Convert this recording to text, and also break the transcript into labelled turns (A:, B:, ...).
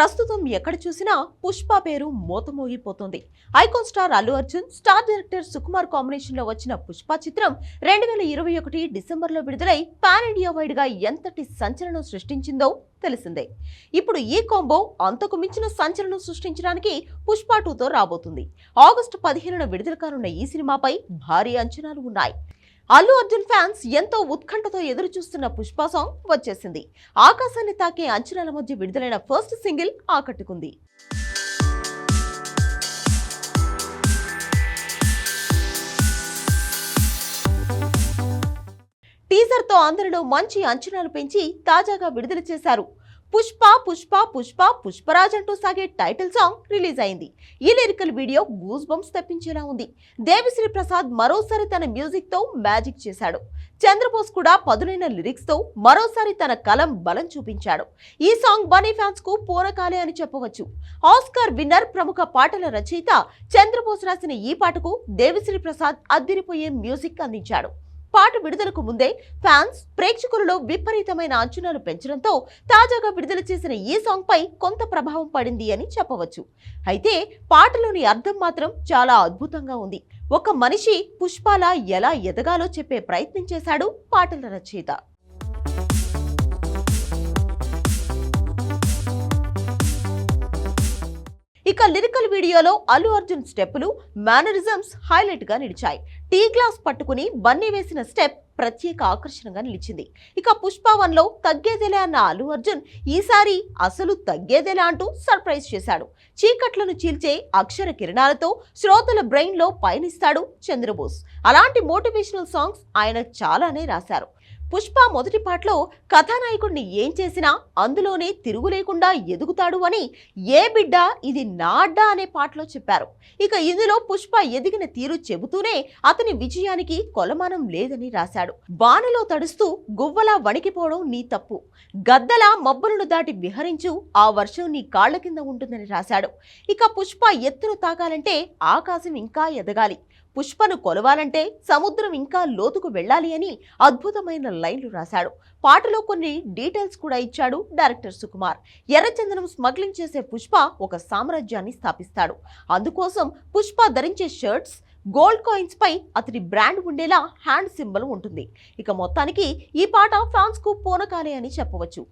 A: ప్రస్తుతం ఎక్కడ చూసినా పుష్ప పేరు మోతమోగిపోతుంది. Icon star Allu Arjun star director Sukumar కాంబినేషన్లో వచ్చిన పుష్ప చిత్రం రెండు వేల ఇరవై ఒకటి డిసెంబర్లో విడుదలై పాన్ ఇండియా వైడ్గా ఎంతటి సంచలనం సృష్టించిందో తెలిసిందే. ఇప్పుడు ఈ కాంబో అంతకు మించిన సంచలనం సృష్టించడానికి పుష్ప టూతో రాబోతుంది. ఆగస్టు పదిహేనున విడుదల కానున్న ఈ సినిమాపై భారీ అంచనాలు ఉన్నాయి. అల్లు అర్జున్ ఫ్యాన్స్ ఎంతో ఉత్కంఠతో ఎదురు చూస్తున్న పుష్ప సాంగ్ వచ్చేసింది. ఆకాశాన్ని తాకే అంచనాల మధ్య విడుదలైన ఫస్ట్ సింగిల్ ఆకట్టుకుంది. టీజర్తో అందరిలో మంచి అంచనాలు పెంచి తాజాగా విడుదల చేశారు పుష్ప పుష్ప పుష్ప పుష్పరాజ్ అంటూ సాగే టైటిల్ సాంగ్ రిలీజ్ అయింది. ఈ లిరికల్ వీడియో గూస్ బంప్స్ తెప్పించేలా ఉంది. దేవిశ్రీ ప్రసాద్ మరోసారి తన మ్యూజిక్తో మ్యాజిక్ చేశాడు. చంద్రబోస్ కూడా పదునైన లిరిక్స్తో మరోసారి తన కలం బలం చూపించాడు. ఈ సాంగ్ బనీ ఫ్యాన్స్కు పూనకాలే అని చెప్పవచ్చు. ఆస్కార్ విన్నర్ ప్రముఖ పాటల రచయిత చంద్రబోస్ రాసిన ఈ పాటకు దేవిశ్రీ ప్రసాద్ అద్దిరిపోయే మ్యూజిక్ అందించాడు. పాట విడుదలకు ముందే ఫ్యాన్స్ ప్రేక్షకులలో విపరీతమైన అంచనాలు పెంచడంతో తాజాగా విడుదల చేసిన ఈ సాంగ్ పై కొంత ప్రభావం పడింది అని చెప్పవచ్చు. అయితే పాటలోని అర్థం మాత్రం చాలా అద్భుతంగా ఉంది. ఒక మనిషి పుష్పాల ఎలా ఎదగాలో చెప్పే ప్రయత్నం చేశాడు పాటల రచయిత. ఇక లిరికల్ వీడియోలో అల్లు అర్జున్ స్టెప్పులు మేనరిజమ్స్ హైలైట్గా నిలిచాయి. టీ గ్లాస్ పట్టుకుని బన్నీ వేసిన స్టెప్ ప్రత్యేక ఆకర్షణగా నిలిచింది. ఇక పుష్పవన్లో లో తగ్గేదేలే అన్న అల్లు అర్జున్ ఈసారి అసలు తగ్గేదేలా అంటూ సర్ప్రైజ్ చేశాడు. చీకట్లను చీల్చే అక్షర కిరణాలతో శ్రోతల బ్రెయిన్లో పయనిస్తాడు చంద్రబోస్. అలాంటి మోటివేషనల్ సాంగ్స్ ఆయన చాలానే రాశారు. పుష్ప మొదటి పాటలో కథానాయకుడిని ఏం చేసినా అందులోనే తిరుగు లేకుండా ఎదుగుతాడు అని ఏ బిడ్డ ఇది నాడ్డా అనే పాటలో చెప్పారు. ఇక ఇందులో పుష్ప ఎదిగిన తీరు చెబుతూనే అతని విజయానికి కొలమానం లేదని రాశాడు. బాణలో తడుస్తూ గువ్వలా వణికిపోవడం నీ తప్పు. గద్దలా మబ్బులను దాటి విహరించు ఆ వర్షం నీ కాళ్ళ కింద ఉంటుందని రాశాడు. ఇక పుష్ప ఎత్తును తాకాలంటే ఆకాశం ఇంకా ఎదగాలి. పుష్పను కొలవాలంటే సముద్రం ఇంకా లోతుకు వెళ్ళాలి అని అద్భుతమైన లైన్లు రాశాడు. పాటలో కొన్ని డీటెయిల్స్ కూడా ఇచ్చాడు డైరెక్టర్ సుకుమార్. ఎర్రచందనం స్మగ్లింగ్ చేసే పుష్ప ఒక సామ్రాజ్యాన్ని స్థాపిస్తాడు. అందుకోసం పుష్ప ధరించే షర్ట్స్ గోల్డ్ కాయిన్స్ పై అతడి బ్రాండ్ ఉండేలా హ్యాండ్ సింబల్ ఉంటుంది. ఇక మొత్తానికి ఈ పాట ఫ్యాన్స్కు పూనకాలే అని చెప్పవచ్చు.